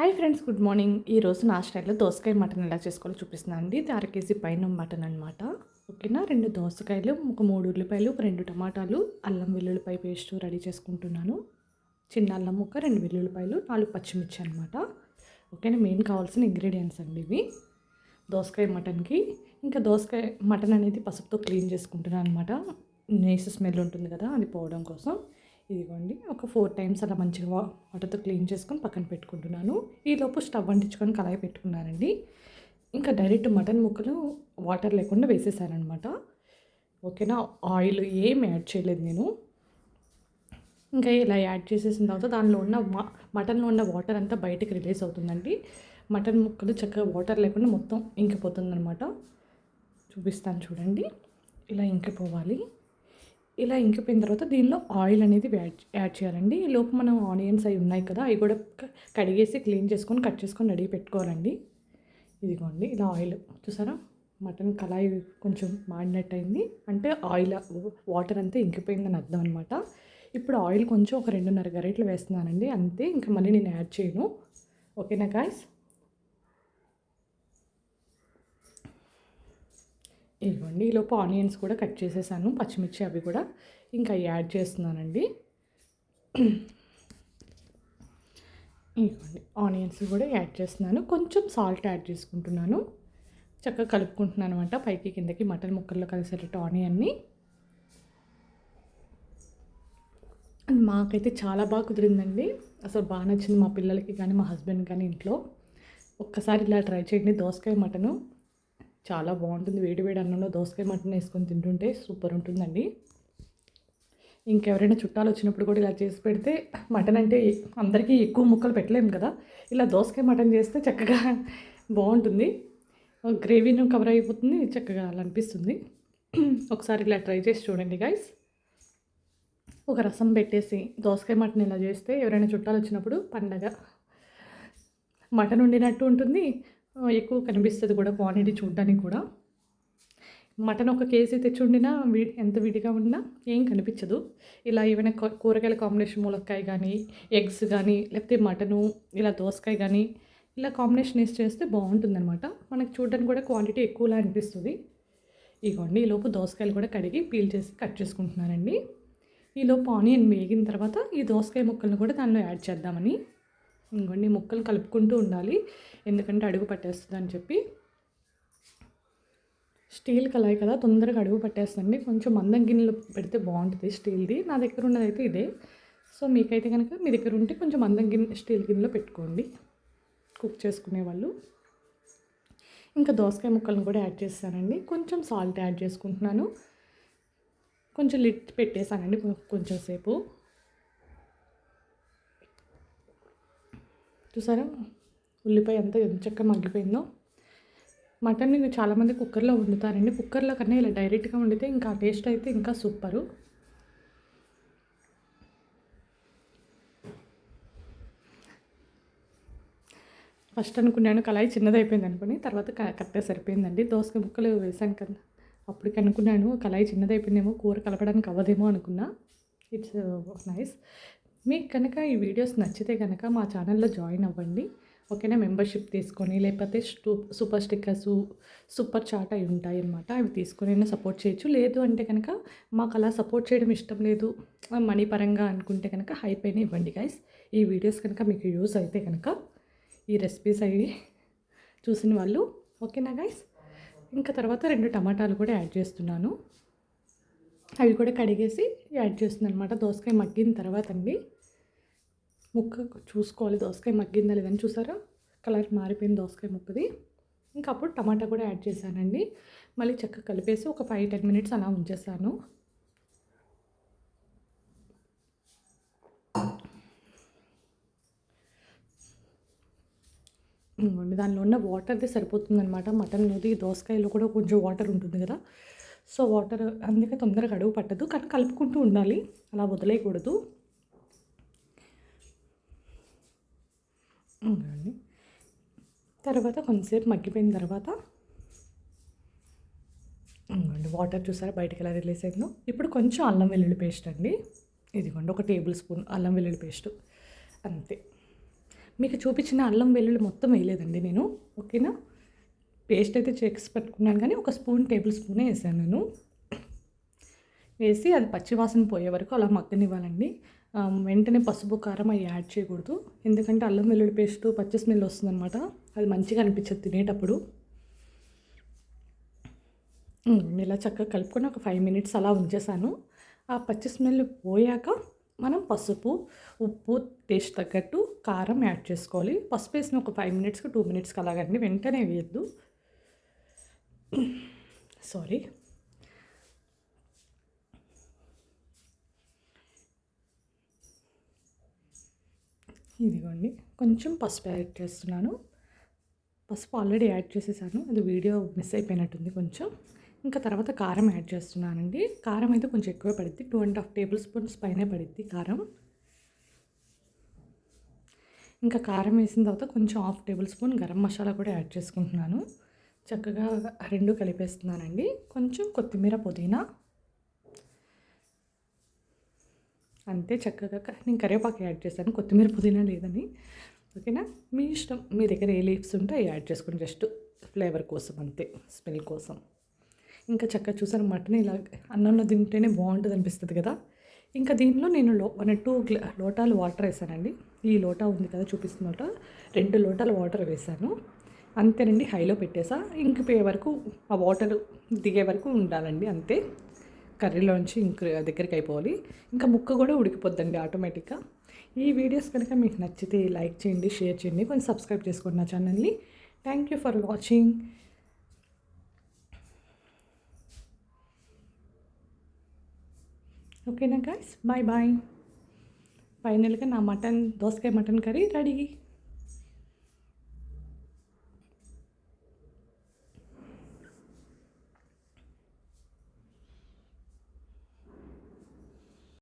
Hi friends good morning. ఈరోజు నా స్టైల్లో దోసకాయ మటన్ ఎలా చేసుకోవాలో చూపిస్తున్నాను అండి. ఇది అర కేజీ పైన మటన్ అనమాట ఓకేనా? రెండు దోసకాయలు ఒక మూడు ఉల్లిపాయలు ఒక రెండు టమాటాలు అల్లం వెల్లుల్లిపాయ పేస్ట్ రెడీ చేసుకుంటున్నాను. చిన్న అల్లం ముక్క రెండు వెల్లుల్లిపాయలు నాలుగు పచ్చిమిర్చి అనమాట ఓకేనా? మెయిన్ కావాల్సిన ఇంగ్రీడియంట్స్ అండి ఇవి. దోసకాయ మటన్కి. ఇంకా దోసకాయ మటన్ అనేది పసుపుతో క్లీన్ చేసుకుంటున్నాను అనమాట నేస్ స్మెల్ ఉంటుంది కదా అది పోవడం కోసం. ఇదిగోండి ఒక ఫోర్ టైమ్స్ అలా మంచిగా వాటర్తో క్లీన్ చేసుకొని పక్కన పెట్టుకుంటున్నాను. ఈలోపు స్టవ్ అంటించుకొని కళాయి పెట్టుకున్నానండి. ఇంకా డైరెక్ట్ మటన్ ముక్కలు వాటర్ లేకుండా వేసేసానమాట ఓకేనా? ఆయిల్ ఏం యాడ్ చేయలేదు నేను. ఇంకా ఇలా యాడ్ చేసేసిన తర్వాత దానిలో ఉన్న మటన్లో ఉన్న వాటర్ అంతా బయటకు రిలీజ్ అవుతుందండి. మటన్ ముక్కలు చక్కగా వాటర్ లేకుండా మొత్తం ఇంకిపోతుందనమాట చూపిస్తాను చూడండి. ఇలా ఇంకిపోవాలి. ఇలా ఇంకిపోయిన తర్వాత దీనిలో ఆయిల్ అనేది యాడ్ యాడ్ చేయాలండి. ఈ లోపు మనం ఆనియన్స్ అవి ఉన్నాయి కదా అవి కూడా కడిగేసి క్లీన్ చేసుకొని కట్ చేసుకొని రెడీ పెట్టుకోవాలండి. ఇదిగోండి ఇలా ఆయిల్ చూసారా? మటన్ కళాయి కొంచెం మాడినట్టు అయింది అంటే ఆయిల్ వాటర్ అంతా ఇంకిపోయిందని అర్థం అనమాట ఇప్పుడు ఆయిల్ కొంచెం ఒక రెండున్నర గరిటలు వేస్తున్నానండి. అంతే ఇంకా మళ్ళీ నేను యాడ్ చేయను. ఓకేనా గాయస్? ఇదిగోండి ఈలోపు ఆనియన్స్ కూడా కట్ చేసేసాను పచ్చిమిర్చి అవి కూడా ఇంకా యాడ్ చేస్తున్నానండి. ఇదిగోండి ఆనియన్స్ కూడా యాడ్ చేస్తున్నాను. కొంచెం సాల్ట్ యాడ్ చేసుకుంటున్నాను. చక్కగా కలుపుకుంటున్నాను అనమాట పైకి కిందకి మటన్ ముక్కల్లో కలిసేటట్టు ఆనియన్ని. మాకైతే చాలా బాగా కుదిరిందండి. అసలు బాగా నచ్చింది మా పిల్లలకి కానీ మా హస్బెండ్ కానీ ఇంట్లో. ఒక్కసారి ఇలా ట్రై చేయండి. దోసకాయ మటను చాలా బాగుంటుంది. వేడి వేడి అన్నంలో దోసకాయ మటన్ వేసుకొని తింటుంటే సూపర్ ఉంటుందండి. ఇంకెవరైనా చుట్టాలు వచ్చినప్పుడు కూడా ఇలా చేసి పెడితే మటన్ అంటే అందరికీ ఎక్కువ ముక్కలు పెట్టలేము కదా. ఇలా దోసకాయ మటన్ చేస్తే చక్కగా బాగుంటుంది. గ్రేవీను కవర్ అయిపోతుంది చక్కగా అలా అనిపిస్తుంది. ఒకసారి ఇలా ట్రై చేసి చూడండి గైస్ ఒక రసం పెట్టేసి దోసకాయ మటన్ ఇలా చేస్తే ఎవరైనా చుట్టాలు వచ్చినప్పుడు పండగ మటన్ వండినట్టు ఉంటుంది. ఎక్కువ కనిపిస్తుంది కూడా క్వాంటిటీ చూడడానికి కూడా. మటన్ ఒక కేజీ తెచ్చి వండినా వీ ఎంత విడిగా ఉన్నా ఏం కనిపించదు. ఇలా ఏమైనా కూరగాయల కాంబినేషన్ ములక్కాయ కానీ ఎగ్స్ కానీ లేకపోతే మటను ఇలా దోసకాయ కానీ ఇలా కాంబినేషన్ వేసి చేస్తే బాగుంటుందన్నమాట. మనకు చూడడానికి కూడా క్వాంటిటీ ఎక్కువలా అనిపిస్తుంది. ఇగోండి ఈలోపు దోసకాయలు కూడా కడిగి పీల్ చేసి కట్ చేసుకుంటున్నానండి. ఈలోపు ఆనియన్ వేగిన తర్వాత ఈ దోసకాయ ముక్కలను కూడా దానిలో యాడ్ చేద్దామని. ఇంకొన్ని ముక్కలు కలుపుకుంటూ ఉండాలి. ఎందుకంటే అడుగు పట్టేస్తుంది అని చెప్పి. స్టీల్ కలాయి కదా తొందరగా అడుగు పట్టేస్తుంది కొంచెం మందం గిన్నెలో పెడితే బాగుంటుంది స్టీల్ది. నా దగ్గర ఉన్నదైతే ఇదే. సో మీకైతే కనుక మీ దగ్గర ఉంటే కొంచెం మందం గిన్నె స్టీల్ గిన్నెలో పెట్టుకోండి. కుక్ చేసుకునే వాళ్ళు. ఇంకా దోసకాయ ముక్కలను కూడా యాడ్ చేస్తానండి. కొంచెం సాల్ట్ యాడ్ చేసుకుంటున్నాను. కొంచెం లిట్ పెట్టేసానండి కొంచెం సేపు. చూసారా? ఉల్లిపాయ అంతా ఎంత చక్కగా మగ్గిపోయిందో. మటన్ చాలామంది కుక్కర్లో వండుతారండి. కుక్కర్లో కన్నా ఇలా డైరెక్ట్గా వండితే ఇంకా టేస్ట్ అయితే ఇంకా సూపరు. ఫస్ట్ అనుకున్నాను కళాయి చిన్నది అయిపోయింది అనుకుని తర్వాత క- కరెక్ట్గా సరిపోయిందండి. దోసకాయ ముక్కలు వేసాను కదా. అప్పటికి అనుకున్నాను కళాయి చిన్నది అయిపోయిందేమో కూర కలపడానికి అవ్వదేమో అనుకున్నా. ఇట్స్ నైస్ uh, మీకు కనుక ఈ వీడియోస్ నచ్చితే కనుక మా ఛానల్లో జాయిన్ అవ్వండి. ఓకేనా? మెంబర్షిప్ తీసుకొని లేకపోతే స్టూ సూపర్ స్టిక్కర్స్ సూపర్ చాట్ అవి ఉంటాయి అన్నమాట. అవి తీసుకొని అయినా సపోర్ట్ చేయొచ్చు. లేదు అంటే కనుక మాకు అలా సపోర్ట్ చేయడం ఇష్టం లేదు. మనీ పరంగా అనుకుంటే కనుక హైప్ అయినా ఇవ్వండి గైస్ ఈ వీడియోస్ కనుక మీకు యూస్ అయితే కనుక ఈ రెసిపీస్ అవి చూసిన వాళ్ళు ఓకేనా గైస్ ఇంకా తర్వాత రెండు టమాటాలు కూడా యాడ్ చేస్తున్నాను. అవి కూడా కడిగేసి యాడ్ చేస్తుంది అనమాట దోసకాయ మగ్గిన తర్వాత అండి. ముక్క చూసుకోవాలి. దోసకాయ మగ్గిందా లేదని చూసారా? కలర్ మారిపోయింది దోసకాయ ముక్కది. ఇంకా అప్పుడు టమాటా కూడా యాడ్ చేశానండి. మళ్ళీ చక్కగా కలిపేసి ఒక ఫైవ్ టెన్ మినిట్స్ అలా ఉంచేసాను. దానిలో ఉన్న వాటర్ది సరిపోతుందనమాట మటన్ది దోసకాయలో కూడా కొంచెం వాటర్ ఉంటుంది కదా. సో వాటర్ అందుకే తొందరగా అడుగు పట్టదు. కానీ కలుపుకుంటూ ఉండాలి. అలా వదిలేయకూడదు. తర్వాత కొంతసేపు మగ్గిపోయిన తర్వాత ఇదిగోండి వాటర్ చూసారా బయటకు ఎలా రిలీజ్ అయిందో? ఇప్పుడు కొంచెం అల్లం వెల్లుల్లి పేస్ట్ అండి. ఇదిగోండి ఒక టేబుల్ స్పూన్ అల్లం వెల్లుల్లి పేస్ట్. అంతే. మీకు చూపించిన అల్లం వెల్లుల్లి మొత్తం వేయలేదండి నేను. ఓకేనా? పేస్ట్ అయితే చేసి పెట్టుకున్నాను కానీ ఒక స్పూన్ టేబుల్ స్పూనే వేసాను నేను. వేసి అది పచ్చివాసన పోయే వరకు అలా మగ్గనివ్వాలండి. వెంటనే పసుపు కారం అవి యాడ్ చేయకూడదు. ఎందుకంటే అల్లం వెల్లుల్లి పేస్ట్ పచ్చి స్మెల్ వస్తుందన్నమాట. అది మంచిగా అనిపించదు తినేటప్పుడు. ఇలా చక్కగా కలుపుకొని ఒక ఫైవ్ మినిట్స్ అలా ఉంచేసాను. ఆ పచ్చి స్మెల్ పోయాక మనం పసుపు ఉప్పు టేస్ట్ తగ్గట్టు కారం యాడ్ చేసుకోవాలి. పసుపు వేసిన ఒక ఫైవ్ మినిట్స్కి టూ మినిట్స్కి అలాగండి. వెంటనే వేయద్దు. సారీ ఇదిగోండి. కొంచెం పసుపు యాడ్ చేస్తున్నాను. పసుపు ఆల్రెడీ యాడ్ చేసేసాను. అది వీడియో మిస్ అయిపోయినట్టుంది కొంచెం. ఇంకా తర్వాత కారం యాడ్ చేస్తున్నానండి. కారం అయితే కొంచెం ఎక్కువ పడుద్ది. Two and half table spoons పైనే పడుద్ది కారం. ఇంకా కారం వేసిన తర్వాత కొంచెం half table spoon garam masala కూడా యాడ్ చేసుకుంటున్నాను. చక్కగా రెండు కలిపేస్తున్నానండి. కొంచెం కొత్తిమీర పుదీనా. అంతే చక్కగా నేను కరివేపాకు యాడ్ చేశాను. కొత్తిమీర పుదీనా లేదని. ఓకేనా? మీ ఇష్టం. మీ దగ్గర ఏ లీవ్స్ ఉంటే యాడ్ చేసుకుని జస్ట్ ఫ్లేవర్ కోసం అంతే స్మెల్ కోసం. ఇంకా చక్కగా చూసాను మటన్ ఇలా అన్నంలో తింటేనే బాగుంటుంది అనిపిస్తుంది కదా? ఇంకా దీంట్లో నేను లో వన్ టూ గ్లా లోటాలు వాటర్ వేసానండి. ఈ లోటా ఉంది కదా చూపిస్తున్నట రెండు లోటాలు వాటర్ వేసాను. అంతేనండి హైలో పెట్టేసా. ఇంకిపోయే వరకు ఆ వాటర్ దిగే వరకు ఉండాలండి అంతే. కర్రీలోంచి ఇంక దగ్గరికి అయిపోవాలి. ఇంకా ముక్క కూడా ఉడికిపోద్దండి ఆటోమేటిక్గా. ఈ వీడియోస్ కనుక మీకు నచ్చితే లైక్ చేయండి షేర్ చేయండి కొంచెం సబ్స్క్రైబ్ చేసుకోండి నా ఛానల్ని. Thank you for watching. ఓకేనా గాయస్? Bye bye. ఫైనల్గా నా మటన్ దోసకాయ మటన్ కర్రీ రెడీ.